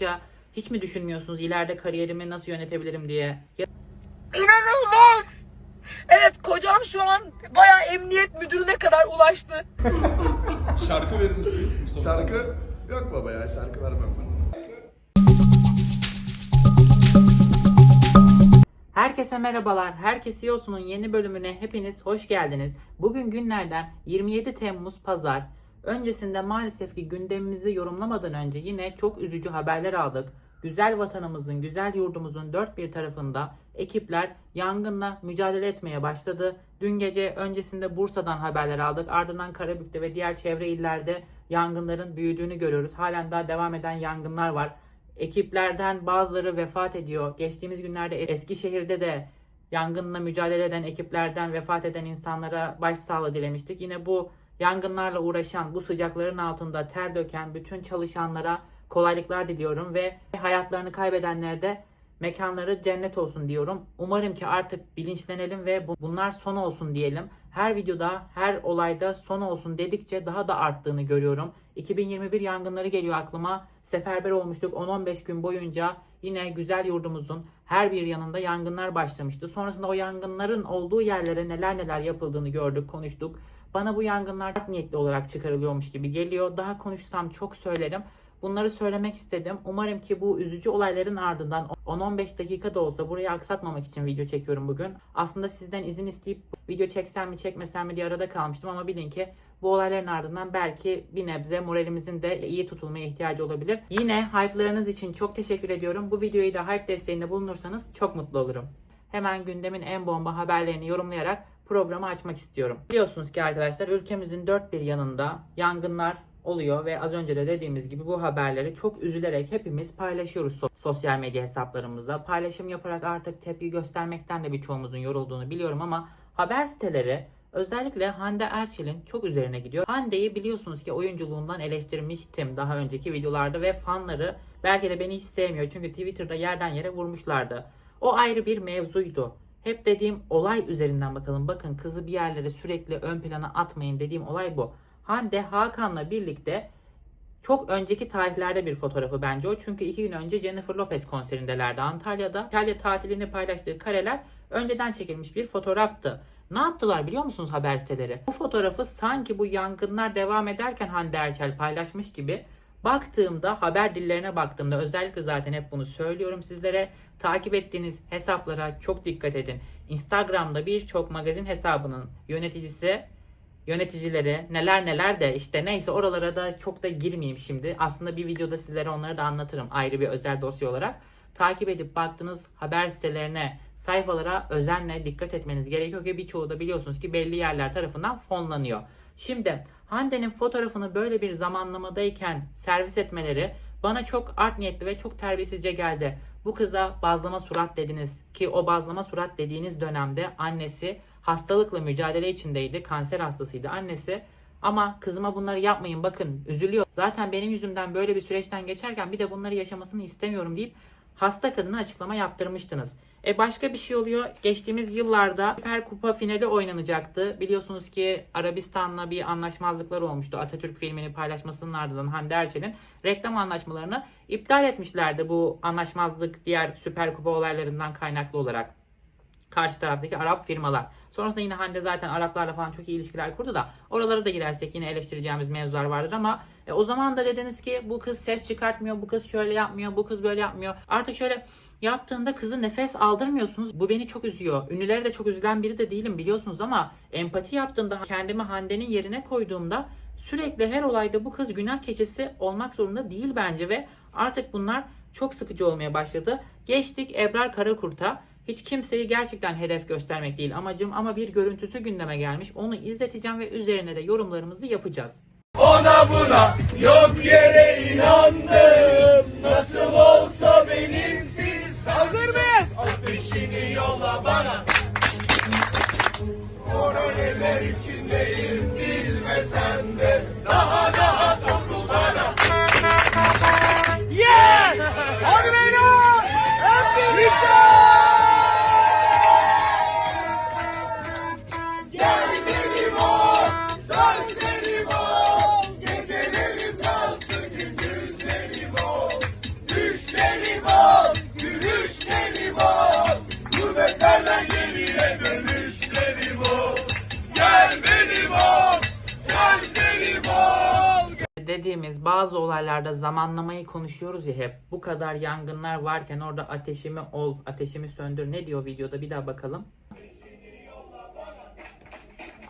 Ya hiç mi düşünmüyorsunuz ileride kariyerimi nasıl yönetebilirim diye? İnanılmaz. Evet kocam şu an bayağı emniyet müdürüne kadar ulaştı. Şarkı verir misin Mustafa? Şarkı yok baba ya şarkı vermem ben. Herkese merhabalar. Herkes Yosun'un yeni bölümüne hepiniz hoş geldiniz. Bugün günlerden 27 Temmuz Pazar. Öncesinde maalesef ki gündemimizi yorumlamadan önce yine çok üzücü haberler aldık. Güzel vatanımızın, güzel yurdumuzun dört bir tarafında ekipler yangınla mücadele etmeye başladı. Dün gece öncesinde Bursa'dan haberler aldık. Ardından Karabük'te ve diğer çevre illerde yangınların büyüdüğünü görüyoruz. Halen daha devam eden yangınlar var. Ekiplerden bazıları vefat ediyor. Geçtiğimiz günlerde Eskişehir'de de yangınla mücadele eden ekiplerden vefat eden insanlara başsağlığı dilemiştik. Yine bu yangınlarla uğraşan, bu sıcakların altında ter döken bütün çalışanlara kolaylıklar diliyorum ve hayatlarını kaybedenlere de mekanları cennet olsun diyorum. Umarım ki artık bilinçlenelim ve bu- bunlar son olsun diyelim. Her videoda, her olayda son olsun dedikçe daha da arttığını görüyorum. 2021 yangınları geliyor aklıma. Seferber olmuştuk 10-15 gün boyunca yine güzel yurdumuzun her bir yanında yangınlar başlamıştı. Sonrasında o yangınların olduğu yerlere neler neler yapıldığını gördük, konuştuk. Bana bu yangınlar niyetli olarak çıkarılıyormuş gibi geliyor. Daha konuşsam çok söylerim. Bunları söylemek istedim. Umarım ki bu üzücü olayların ardından 10-15 dakika da olsa burayı aksatmamak için video çekiyorum bugün. Aslında sizden izin isteyip video çeksem mi çekmesem mi diye arada kalmıştım ama bilin ki bu olayların ardından belki bir nebze moralimizin de iyi tutulmaya ihtiyacı olabilir. Yine hype'larınız için çok teşekkür ediyorum. Bu videoyu da hype desteğinde bulunursanız çok mutlu olurum. Hemen gündemin en bomba haberlerini yorumlayarak programı açmak istiyorum. Biliyorsunuz ki arkadaşlar ülkemizin dört bir yanında yangınlar oluyor ve az önce de dediğimiz gibi bu haberleri çok üzülerek hepimiz paylaşıyoruz so- sosyal medya hesaplarımızda. Paylaşım yaparak artık tepki göstermekten de birçoğumuzun yorulduğunu biliyorum ama haber siteleri özellikle Hande Erçel'in çok üzerine gidiyor. Hande'yi biliyorsunuz ki oyunculuğundan eleştirmiştim daha önceki videolarda ve fanları belki de beni hiç sevmiyor çünkü Twitter'da yerden yere vurmuşlardı. O ayrı bir mevzuydu. Hep dediğim olay üzerinden bakalım. Bakın kızı bir yerlere sürekli ön plana atmayın dediğim olay bu. Hande Hakan'la birlikte çok önceki tarihlerde bir fotoğrafı bence o. Çünkü iki gün önce Jennifer Lopez konserindelerdi Antalya'da. Antalya tatilini paylaştığı kareler önceden çekilmiş bir fotoğraftı. Ne yaptılar biliyor musunuz haber siteleri? Bu fotoğrafı sanki bu yangınlar devam ederken Hande Erçel paylaşmış gibi baktığımda haber dillerine baktığımda özellikle zaten hep bunu söylüyorum sizlere. Takip ettiğiniz hesaplara çok dikkat edin. Instagram'da birçok magazin hesabının yöneticisi yöneticileri neler neler de işte neyse oralara da çok da girmeyeyim şimdi. Aslında bir videoda sizlere onları da anlatırım ayrı bir özel dosya olarak. Takip edip baktığınız haber sitelerine, sayfalara özenle dikkat etmeniz gerekiyor ki birçoğu da biliyorsunuz ki belli yerler tarafından fonlanıyor. Şimdi Hande'nin fotoğrafını böyle bir zamanlamadayken servis etmeleri bana çok art niyetli ve çok terbiyesizce geldi. Bu kıza bazlama surat dediniz ki o bazlama surat dediğiniz dönemde annesi hastalıkla mücadele içindeydi. Kanser hastasıydı annesi. Ama kızıma bunları yapmayın bakın üzülüyor. Zaten benim yüzümden böyle bir süreçten geçerken bir de bunları yaşamasını istemiyorum deyip hasta kadına açıklama yaptırmıştınız. E başka bir şey oluyor. Geçtiğimiz yıllarda Süper Kupa finali oynanacaktı. Biliyorsunuz ki Arabistan'la bir anlaşmazlıklar olmuştu. Atatürk filmini paylaşmasının ardından Hande Erçel'in reklam anlaşmalarını iptal etmişlerdi bu anlaşmazlık diğer Süper Kupa olaylarından kaynaklı olarak karşı taraftaki Arap firmalar. Sonrasında yine Hande zaten Araplarla falan çok iyi ilişkiler kurdu da oralara da girersek yine eleştireceğimiz mevzular vardır ama e, o zaman da dediniz ki bu kız ses çıkartmıyor, bu kız şöyle yapmıyor, bu kız böyle yapmıyor. Artık şöyle yaptığında kızı nefes aldırmıyorsunuz. Bu beni çok üzüyor. Ünlüleri de çok üzülen biri de değilim biliyorsunuz ama empati yaptığımda kendimi Hande'nin yerine koyduğumda sürekli her olayda bu kız günah keçisi olmak zorunda değil bence ve artık bunlar çok sıkıcı olmaya başladı. Geçtik Ebrar Karakurt'a. Hiç kimseyi gerçekten hedef göstermek değil amacım ama bir görüntüsü gündeme gelmiş. Onu izleteceğim ve üzerine de yorumlarımızı yapacağız. Ona buna yok yere inandım. Nasıl olsa benimsin. Hazır mıyız? Ateşini yolla bana. Koroneler içindeyim dediğimiz bazı olaylarda zamanlamayı konuşuyoruz ya hep. Bu kadar yangınlar varken orada ateşimi ol, ateşimi söndür. Ne diyor videoda bir daha bakalım.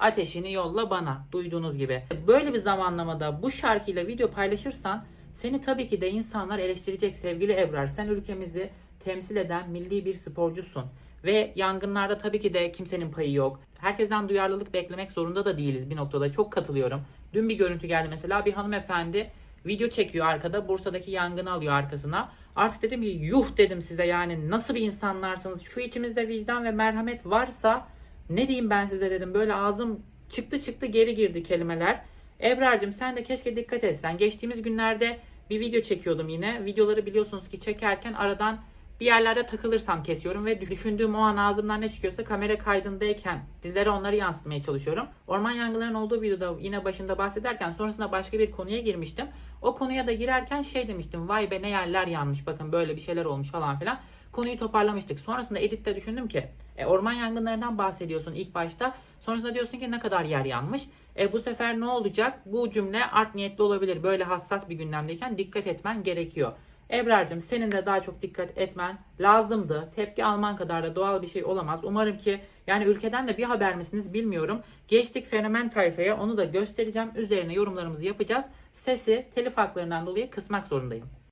Ateşini yolla bana. Duyduğunuz gibi. Böyle bir zamanlamada bu şarkıyla video paylaşırsan seni tabii ki de insanlar eleştirecek sevgili Ebrar. Sen ülkemizi temsil eden milli bir sporcusun. Ve yangınlarda tabii ki de kimsenin payı yok. Herkesten duyarlılık beklemek zorunda da değiliz bir noktada. Çok katılıyorum. Dün bir görüntü geldi mesela bir hanımefendi video çekiyor arkada. Bursa'daki yangını alıyor arkasına. Artık dedim ki yuh dedim size yani nasıl bir insanlarsınız. Şu içimizde vicdan ve merhamet varsa ne diyeyim ben size dedim. Böyle ağzım çıktı çıktı geri girdi kelimeler. Ebrar'cığım sen de keşke dikkat etsen. Geçtiğimiz günlerde bir video çekiyordum yine. Videoları biliyorsunuz ki çekerken aradan bir yerlerde takılırsam kesiyorum ve düşündüğüm o an ağzımdan ne çıkıyorsa kamera kaydındayken sizlere onları yansıtmaya çalışıyorum. Orman yangınlarının olduğu videoda yine başında bahsederken sonrasında başka bir konuya girmiştim. O konuya da girerken şey demiştim. Vay be ne yerler yanmış bakın böyle bir şeyler olmuş falan filan. Konuyu toparlamıştık. Sonrasında editte düşündüm ki e, orman yangınlarından bahsediyorsun ilk başta. Sonrasında diyorsun ki ne kadar yer yanmış. E, bu sefer ne olacak? Bu cümle art niyetli olabilir. Böyle hassas bir gündemdeyken dikkat etmen gerekiyor. Ebrar'cığım senin de daha çok dikkat etmen lazımdı. Tepki alman kadar da doğal bir şey olamaz. Umarım ki yani ülkeden de bir haber misiniz bilmiyorum. Geçtik fenomen tayfaya onu da göstereceğim. Üzerine yorumlarımızı yapacağız. Sesi telif haklarından dolayı kısmak zorundayım.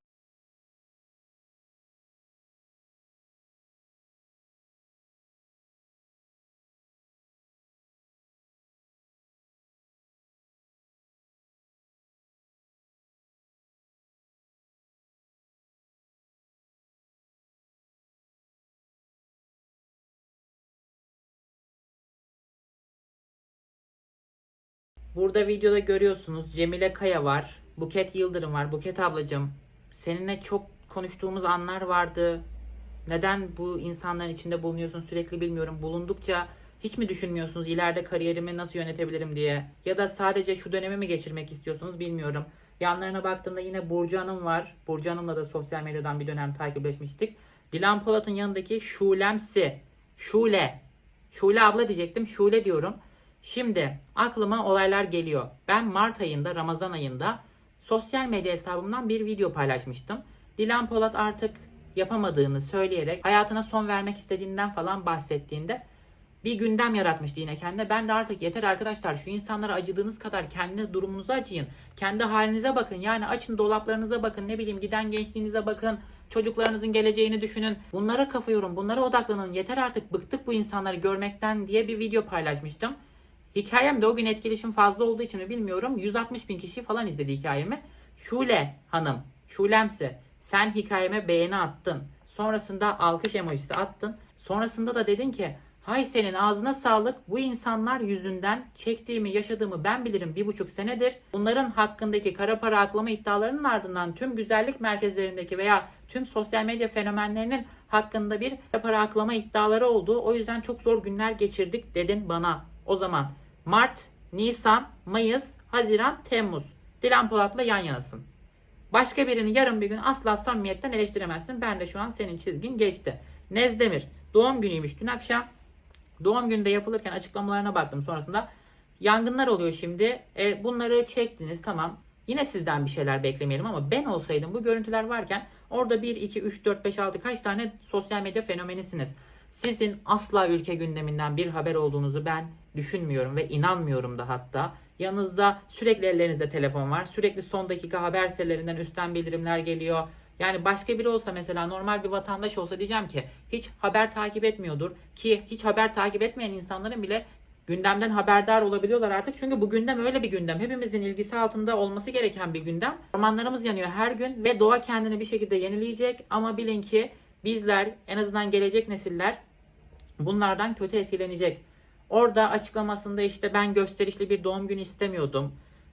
Burada videoda görüyorsunuz Cemile Kaya var. Buket Yıldırım var. Buket ablacığım seninle çok konuştuğumuz anlar vardı. Neden bu insanların içinde bulunuyorsun sürekli bilmiyorum. Bulundukça hiç mi düşünmüyorsunuz ileride kariyerimi nasıl yönetebilirim diye? Ya da sadece şu dönemi mi geçirmek istiyorsunuz bilmiyorum. Yanlarına baktığımda yine Burcu Hanım var. Burcu Hanım'la da sosyal medyadan bir dönem takipleşmiştik. Dilan Polat'ın yanındaki Şulemsi. Şule. Şule abla diyecektim. Şule diyorum. Şimdi aklıma olaylar geliyor. Ben Mart ayında, Ramazan ayında sosyal medya hesabımdan bir video paylaşmıştım. Dilan Polat artık yapamadığını söyleyerek hayatına son vermek istediğinden falan bahsettiğinde bir gündem yaratmıştı yine kendine. Ben de artık yeter arkadaşlar şu insanlara acıdığınız kadar kendi durumunuza acıyın. Kendi halinize bakın. Yani açın dolaplarınıza bakın. Ne bileyim giden gençliğinize bakın. Çocuklarınızın geleceğini düşünün. Bunlara kafa yorun. Bunlara odaklanın. Yeter artık bıktık bu insanları görmekten diye bir video paylaşmıştım. Hikayem de o gün etkileşim fazla olduğu için mi bilmiyorum. 160 bin kişi falan izledi hikayemi. Şule hanım, Şulemsi sen hikayeme beğeni attın. Sonrasında alkış emojisi attın. Sonrasında da dedin ki hay senin ağzına sağlık bu insanlar yüzünden çektiğimi yaşadığımı ben bilirim bir buçuk senedir. Bunların hakkındaki kara para aklama iddialarının ardından tüm güzellik merkezlerindeki veya tüm sosyal medya fenomenlerinin hakkında bir kara para aklama iddiaları oldu. O yüzden çok zor günler geçirdik dedin bana. O zaman Mart, Nisan, Mayıs, Haziran, Temmuz. Dilan Polat'la yan yanasın. Başka birini yarın bir gün asla samimiyetten eleştiremezsin. Ben de şu an senin çizgin geçti. Nezdemir. Doğum günüymüş dün akşam. Doğum günde yapılırken açıklamalarına baktım sonrasında. Yangınlar oluyor şimdi. E, bunları çektiniz tamam. Yine sizden bir şeyler beklemeyelim ama ben olsaydım bu görüntüler varken orada 1, 2, 3, 4, 5, 6 kaç tane sosyal medya fenomenisiniz. Sizin asla ülke gündeminden bir haber olduğunuzu ben düşünmüyorum ve inanmıyorum da hatta. Yanınızda sürekli ellerinizde telefon var. Sürekli son dakika haber sitelerinden üstten bildirimler geliyor. Yani başka biri olsa mesela normal bir vatandaş olsa diyeceğim ki hiç haber takip etmiyordur. Ki hiç haber takip etmeyen insanların bile gündemden haberdar olabiliyorlar artık. Çünkü bu gündem öyle bir gündem. Hepimizin ilgisi altında olması gereken bir gündem. Ormanlarımız yanıyor her gün ve doğa kendini bir şekilde yenileyecek. Ama bilin ki bizler en azından gelecek nesiller bunlardan kötü etkilenecek. Orada açıklamasında işte ben gösterişli bir doğum günü istemiyordum.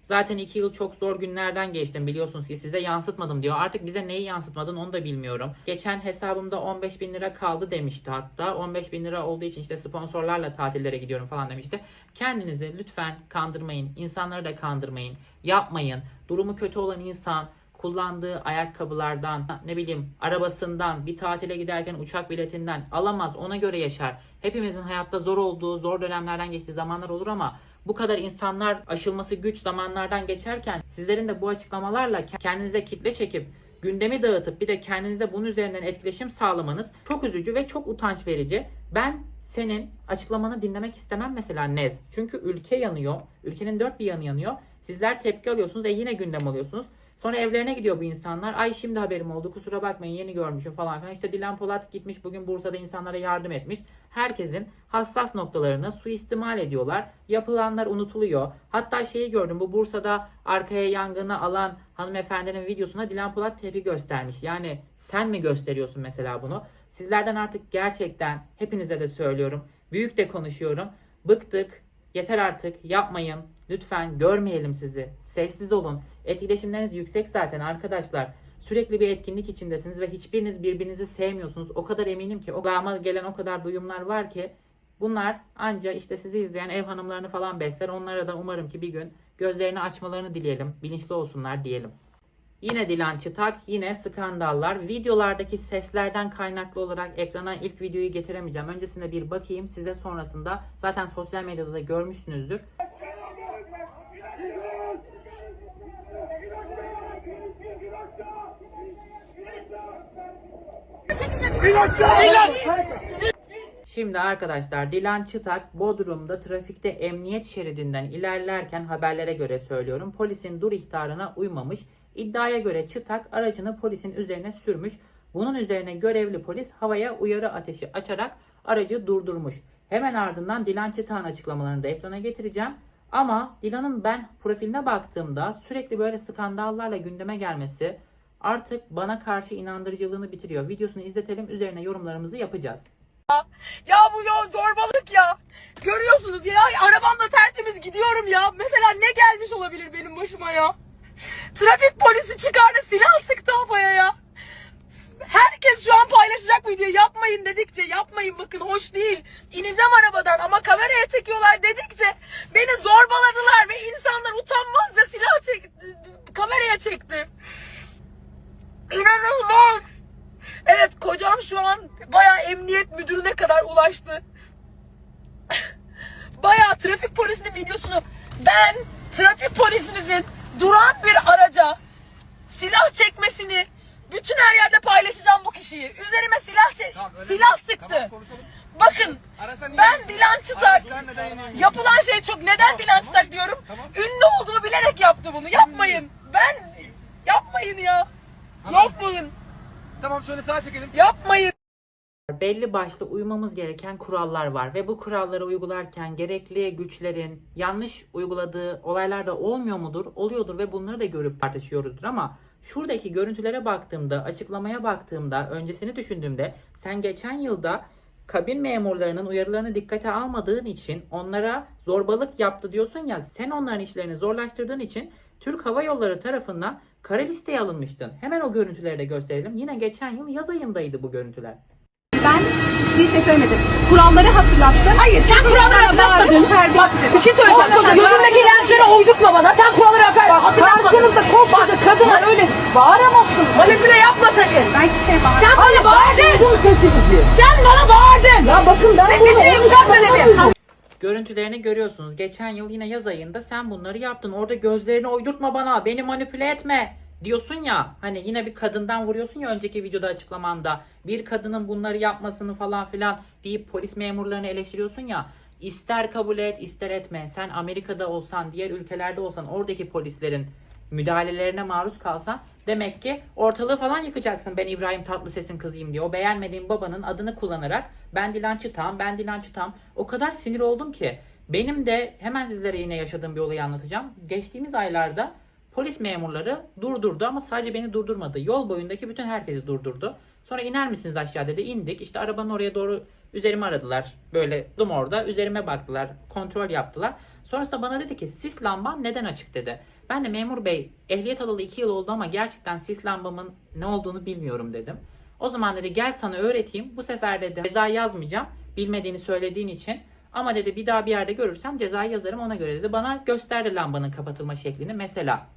Zaten iki yıl çok zor günlerden geçtim biliyorsunuz ki size yansıtmadım diyor. Artık bize neyi yansıtmadın onu da bilmiyorum. Geçen hesabımda 15 bin lira kaldı demişti hatta. 15 bin lira olduğu için işte sponsorlarla tatillere gidiyorum falan demişti. Kendinizi lütfen kandırmayın. İnsanları da kandırmayın. Yapmayın. Durumu kötü olan insan kullandığı ayakkabılardan, ne bileyim arabasından, bir tatile giderken uçak biletinden alamaz. Ona göre yaşar. Hepimizin hayatta zor olduğu, zor dönemlerden geçtiği zamanlar olur ama bu kadar insanlar aşılması güç zamanlardan geçerken sizlerin de bu açıklamalarla kendinize kitle çekip gündemi dağıtıp bir de kendinize bunun üzerinden etkileşim sağlamanız çok üzücü ve çok utanç verici. Ben senin açıklamanı dinlemek istemem mesela Nez. Çünkü ülke yanıyor. Ülkenin dört bir yanı yanıyor. Sizler tepki alıyorsunuz. E yine gündem alıyorsunuz. Sonra evlerine gidiyor bu insanlar. Ay şimdi haberim oldu kusura bakmayın yeni görmüşüm falan filan. İşte Dilan Polat gitmiş bugün Bursa'da insanlara yardım etmiş. Herkesin hassas noktalarını suistimal ediyorlar. Yapılanlar unutuluyor. Hatta şeyi gördüm bu Bursa'da arkaya yangını alan hanımefendinin videosuna Dilan Polat tepki göstermiş. Yani sen mi gösteriyorsun mesela bunu? Sizlerden artık gerçekten hepinize de söylüyorum. Büyük de konuşuyorum. Bıktık. Yeter artık yapmayın. Lütfen görmeyelim sizi. Sessiz olun. Etkileşimleriniz yüksek zaten arkadaşlar. Sürekli bir etkinlik içindesiniz ve hiçbiriniz birbirinizi sevmiyorsunuz. O kadar eminim ki o gama gelen o kadar duyumlar var ki bunlar anca işte sizi izleyen ev hanımlarını falan besler. Onlara da umarım ki bir gün gözlerini açmalarını dileyelim. Bilinçli olsunlar diyelim. Yine Dilan Çıtak, yine skandallar. Videolardaki seslerden kaynaklı olarak ekrana ilk videoyu getiremeyeceğim. Öncesinde bir bakayım size sonrasında zaten sosyal medyada da görmüşsünüzdür. Şimdi arkadaşlar Dilan Çıtak Bodrum'da trafikte emniyet şeridinden ilerlerken haberlere göre söylüyorum polisin dur ihtarına uymamış. İddiaya göre Çıtak aracını polisin üzerine sürmüş. Bunun üzerine görevli polis havaya uyarı ateşi açarak aracı durdurmuş. Hemen ardından Dilan Çıtak'ın açıklamalarını da ekrana getireceğim. Ama Dilan'ın ben profiline baktığımda sürekli böyle skandallarla gündeme gelmesi artık bana karşı inandırıcılığını bitiriyor. Videosunu izletelim üzerine yorumlarımızı yapacağız. Ya bu ya zorbalık ya. Görüyorsunuz ya arabamla tertemiz gidiyorum ya. Mesela ne gelmiş olabilir benim başıma ya? Trafik polisi çıkardı silah sıktı havaya ya. Herkes şu an paylaşacak bu videoyu. Yapmayın dedikçe yapmayın bakın hoş değil. İneceğim arabadan ama kameraya çekiyorlar dedikçe beni zorbaladılar ve insanlar utanmazca silah çekti. Kameraya çekti. İnanılmaz. Evet kocam şu an bayağı emniyet müdürüne kadar ulaştı. bayağı trafik polisinin videosunu ben trafik polisinizin duran bir araca silah çekmesini bütün her yerde paylaşacağım bu kişiyi. Üzerime silah çe- silah sıktı. Bakın ben Dilan Çıtak. Yapılan şey çok. Neden Dilan Çıtak diyorum? Ünlü olduğumu bilerek yaptı bunu. Yapmayın. Ben yapmayın ya. Yapmayın. Tamam şöyle sağa çekelim. Yapmayın. belli başlı uymamız gereken kurallar var ve bu kuralları uygularken gerekli güçlerin yanlış uyguladığı olaylar da olmuyor mudur? Oluyordur ve bunları da görüp tartışıyoruzdur ama şuradaki görüntülere baktığımda, açıklamaya baktığımda, öncesini düşündüğümde sen geçen yılda kabin memurlarının uyarılarını dikkate almadığın için onlara zorbalık yaptı diyorsun ya sen onların işlerini zorlaştırdığın için Türk Hava Yolları tarafından kara listeye alınmıştın. Hemen o görüntüleri de gösterelim. Yine geçen yıl yaz ayındaydı bu görüntüler. Ben hiçbir şey söylemedim. Kuralları hatırlattım. Hayır sen kuralları hatırlatmadın. Bak bir şey söyleyeceğim. Gözündeki lensleri oydurtma bana. Sen kuralları hatırlatmadın. Karşınızda koskoca kadına öyle bağıramazsınız. Manipüle yapma sakın. Ben kimseye bağıramam. Sen bana bağırdın. Sen bana bağırdın. Ya bakın ben Sesini burada yükseltme dedim. Görüntülerini görüyorsunuz. Geçen yıl yine yaz ayında sen bunları yaptın. Orada gözlerini oydurtma bana. Beni manipüle etme. Diyorsun ya hani yine bir kadından vuruyorsun ya önceki videoda açıklamanda bir kadının bunları yapmasını falan filan deyip polis memurlarını eleştiriyorsun ya ister kabul et ister etme sen Amerika'da olsan diğer ülkelerde olsan oradaki polislerin müdahalelerine maruz kalsan demek ki ortalığı falan yıkacaksın ben İbrahim Tatlıses'in kızıyım diye. O beğenmediğin babanın adını kullanarak ben Dilan Çıtam, ben Dilan Çıtam. O kadar sinir oldum ki benim de hemen sizlere yine yaşadığım bir olayı anlatacağım. Geçtiğimiz aylarda polis memurları durdurdu ama sadece beni durdurmadı. Yol boyundaki bütün herkesi durdurdu. Sonra iner misiniz aşağı dedi. indik. İşte arabanın oraya doğru üzerime aradılar. Böyle dum orada. Üzerime baktılar. Kontrol yaptılar. Sonrasında bana dedi ki sis lamban neden açık dedi. Ben de memur bey ehliyet alalı 2 yıl oldu ama gerçekten sis lambamın ne olduğunu bilmiyorum dedim. O zaman dedi gel sana öğreteyim. Bu sefer dedi ceza yazmayacağım. Bilmediğini söylediğin için. Ama dedi bir daha bir yerde görürsem cezayı yazarım ona göre dedi. Bana gösterdi lambanın kapatılma şeklini. Mesela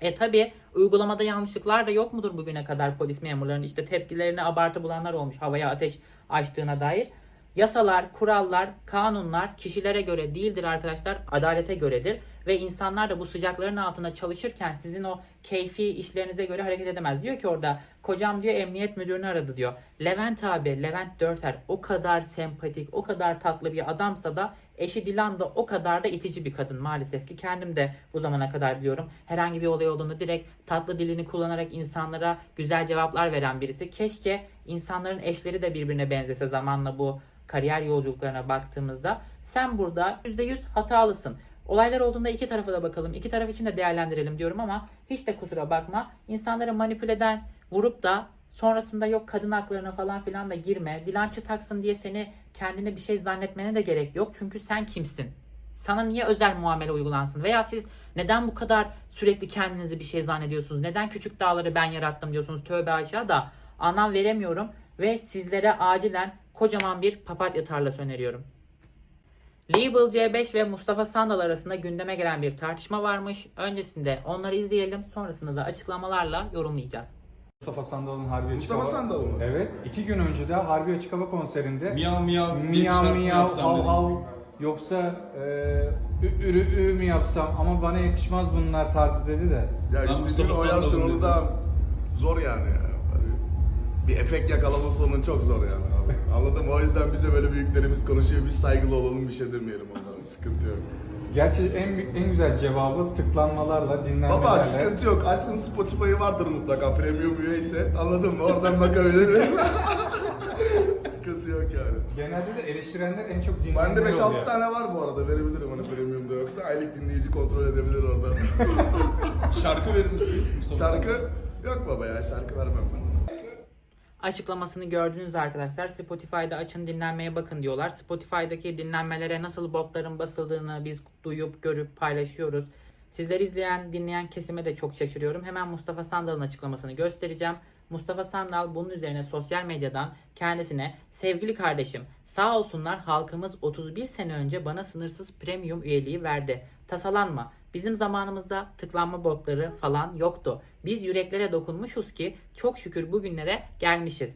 E tabi uygulamada yanlışlıklar da yok mudur bugüne kadar polis memurlarının işte tepkilerini abartı bulanlar olmuş havaya ateş açtığına dair. Yasalar, kurallar, kanunlar kişilere göre değildir arkadaşlar, adalete göredir. Ve insanlar da bu sıcakların altında çalışırken sizin o keyfi işlerinize göre hareket edemez. Diyor ki orada, kocam diyor emniyet müdürünü aradı diyor. Levent abi, Levent Dörter o kadar sempatik, o kadar tatlı bir adamsa da eşi Dilan da o kadar da itici bir kadın maalesef ki. Kendim de bu zamana kadar biliyorum. Herhangi bir olay olduğunda direkt tatlı dilini kullanarak insanlara güzel cevaplar veren birisi. Keşke insanların eşleri de birbirine benzese zamanla bu kariyer yolculuklarına baktığımızda sen burada %100 hatalısın. Olaylar olduğunda iki tarafa da bakalım. iki taraf için de değerlendirelim diyorum ama hiç de kusura bakma. İnsanları manipüle eden vurup da sonrasında yok kadın haklarına falan filan da girme. Dilançı taksın diye seni kendine bir şey zannetmene de gerek yok. Çünkü sen kimsin? Sana niye özel muamele uygulansın? Veya siz neden bu kadar sürekli kendinizi bir şey zannediyorsunuz? Neden küçük dağları ben yarattım diyorsunuz? Tövbe aşağı da anlam veremiyorum. Ve sizlere acilen kocaman bir papatya tarlası öneriyorum. Label C5 ve Mustafa Sandal arasında gündeme gelen bir tartışma varmış. Öncesinde onları izleyelim. Sonrasında da açıklamalarla yorumlayacağız. Mustafa Sandal'ın Harbi Açık Mustafa Hava- Sandal mı? Evet. iki gün önce de Harbi Açık Hava konserinde Miyav miyav diye bir miyav şarkı miyav yapsam hav dedim. hav yoksa e, ü, ürü ü mü yapsam ama bana yakışmaz bunlar tarzı dedi de. Ya istediğin Mustafa o yapsın Sandal'ım onu da zor yani. Hani bir efekt yakalaması onun çok zor yani mı? O yüzden bize böyle büyüklerimiz konuşuyor. Biz saygılı olalım bir şey demeyelim onlara. Sıkıntı yok. Gerçi en en güzel cevabı tıklanmalarla, dinlenmelerle. Baba sıkıntı yok. Açsın Spotify'ı vardır mutlaka. Premium üyeyse. Anladın mı? Oradan bakabilir. sıkıntı yok yani. Genelde de eleştirenler en çok dinlenme Bende 5-6 oluyor. tane var bu arada. Verebilirim hani premiumda yoksa. Aylık dinleyici kontrol edebilir orada. Şarkı verir misin Mustafa? şarkı yok baba ya. Şarkı vermem ben. Açıklamasını gördünüz arkadaşlar. Spotify'da açın dinlenmeye bakın diyorlar. Spotify'daki dinlenmelere nasıl botların basıldığını biz duyup görüp paylaşıyoruz. Sizler izleyen, dinleyen kesime de çok şaşırıyorum. Hemen Mustafa Sandal'ın açıklamasını göstereceğim. Mustafa Sandal bunun üzerine sosyal medyadan kendisine sevgili kardeşim sağ olsunlar halkımız 31 sene önce bana sınırsız premium üyeliği verdi. Tasalanma. Bizim zamanımızda tıklanma botları falan yoktu. Biz yüreklere dokunmuşuz ki çok şükür bugünlere gelmişiz.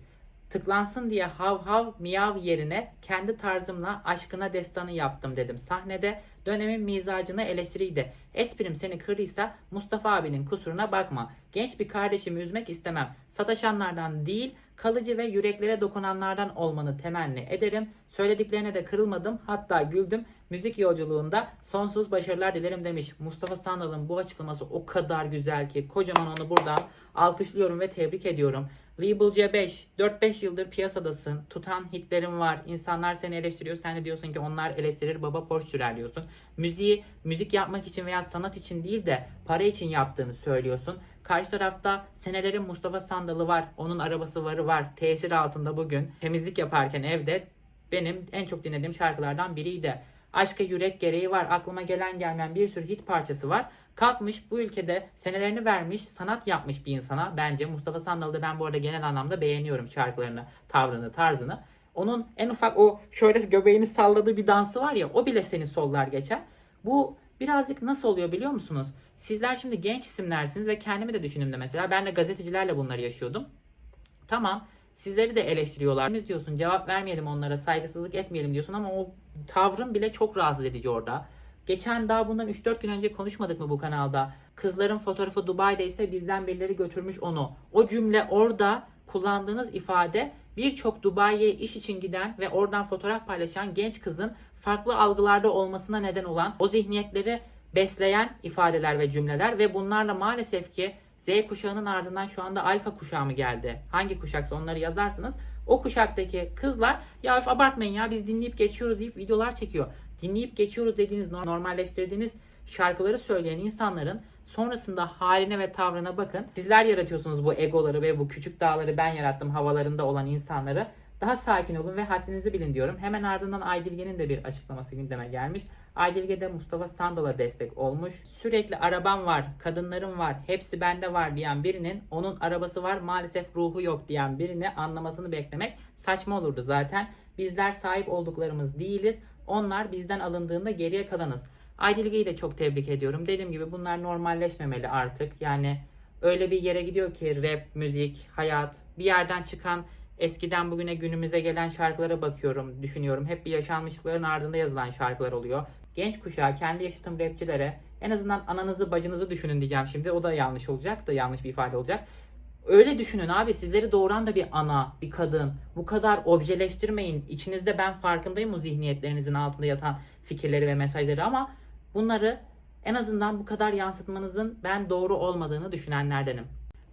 Tıklansın diye hav hav miyav yerine kendi tarzımla aşkına destanı yaptım dedim sahnede. Dönemin mizacına eleştiriydi. Esprim seni kırdıysa Mustafa abinin kusuruna bakma. Genç bir kardeşimi üzmek istemem. Sataşanlardan değil, kalıcı ve yüreklere dokunanlardan olmanı temenni ederim. Söylediklerine de kırılmadım hatta güldüm. Müzik yolculuğunda sonsuz başarılar dilerim demiş. Mustafa Sandal'ın bu açıklaması o kadar güzel ki kocaman onu buradan alkışlıyorum ve tebrik ediyorum. Label C5 4-5 yıldır piyasadasın. Tutan hitlerin var. İnsanlar seni eleştiriyor. Sen de diyorsun ki onlar eleştirir baba Porsche sürer diyorsun. Müziği müzik yapmak için veya sanat için değil de para için yaptığını söylüyorsun. Karşı tarafta senelerin Mustafa Sandal'ı var. Onun arabası varı var. Tesir altında bugün temizlik yaparken evde benim en çok dinlediğim şarkılardan biriydi. Aşka yürek gereği var. Aklıma gelen gelmeyen bir sürü hit parçası var. Kalkmış bu ülkede senelerini vermiş, sanat yapmış bir insana. Bence Mustafa Sandal'ı da ben bu arada genel anlamda beğeniyorum şarkılarını, tavrını, tarzını. Onun en ufak o şöyle göbeğini salladığı bir dansı var ya o bile seni sollar geçer. Bu birazcık nasıl oluyor biliyor musunuz? Sizler şimdi genç isimlersiniz ve kendimi de düşündüm de mesela. Ben de gazetecilerle bunları yaşıyordum. Tamam sizleri de eleştiriyorlar. Biz diyorsun cevap vermeyelim onlara saygısızlık etmeyelim diyorsun ama o tavrın bile çok rahatsız edici orada. Geçen daha bundan 3-4 gün önce konuşmadık mı bu kanalda? Kızların fotoğrafı Dubai'de ise bizden birileri götürmüş onu. O cümle orada kullandığınız ifade birçok Dubai'ye iş için giden ve oradan fotoğraf paylaşan genç kızın farklı algılarda olmasına neden olan o zihniyetleri besleyen ifadeler ve cümleler ve bunlarla maalesef ki Z kuşağının ardından şu anda alfa kuşağı mı geldi? Hangi kuşaksa onları yazarsınız. O kuşaktaki kızlar ya öf abartmayın ya biz dinleyip geçiyoruz deyip videolar çekiyor. Dinleyip geçiyoruz dediğiniz normalleştirdiğiniz şarkıları söyleyen insanların sonrasında haline ve tavrına bakın. Sizler yaratıyorsunuz bu egoları ve bu küçük dağları ben yarattım havalarında olan insanları. Daha sakin olun ve haddinizi bilin diyorum. Hemen ardından Aydilge'nin de bir açıklaması gündeme gelmiş. Aydilge de Mustafa Sandal'a destek olmuş. Sürekli arabam var, kadınlarım var, hepsi bende var diyen birinin onun arabası var maalesef ruhu yok diyen birini anlamasını beklemek saçma olurdu zaten. Bizler sahip olduklarımız değiliz. Onlar bizden alındığında geriye kalanız. Aydilge'yi de çok tebrik ediyorum. Dediğim gibi bunlar normalleşmemeli artık. Yani öyle bir yere gidiyor ki rap, müzik, hayat bir yerden çıkan eskiden bugüne günümüze gelen şarkılara bakıyorum, düşünüyorum. Hep bir yaşanmışlıkların ardında yazılan şarkılar oluyor. Genç kuşağı, kendi yaşıtım rapçilere en azından ananızı bacınızı düşünün diyeceğim şimdi. O da yanlış olacak da yanlış bir ifade olacak. Öyle düşünün abi sizleri doğuran da bir ana, bir kadın. Bu kadar objeleştirmeyin. İçinizde ben farkındayım bu zihniyetlerinizin altında yatan fikirleri ve mesajları ama bunları en azından bu kadar yansıtmanızın ben doğru olmadığını düşünenlerdenim.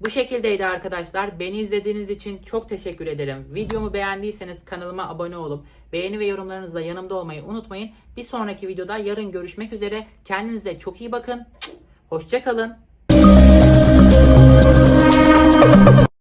Bu şekildeydi arkadaşlar. Beni izlediğiniz için çok teşekkür ederim. Videomu beğendiyseniz kanalıma abone olup beğeni ve yorumlarınızla yanımda olmayı unutmayın. Bir sonraki videoda yarın görüşmek üzere. Kendinize çok iyi bakın. Hoşçakalın.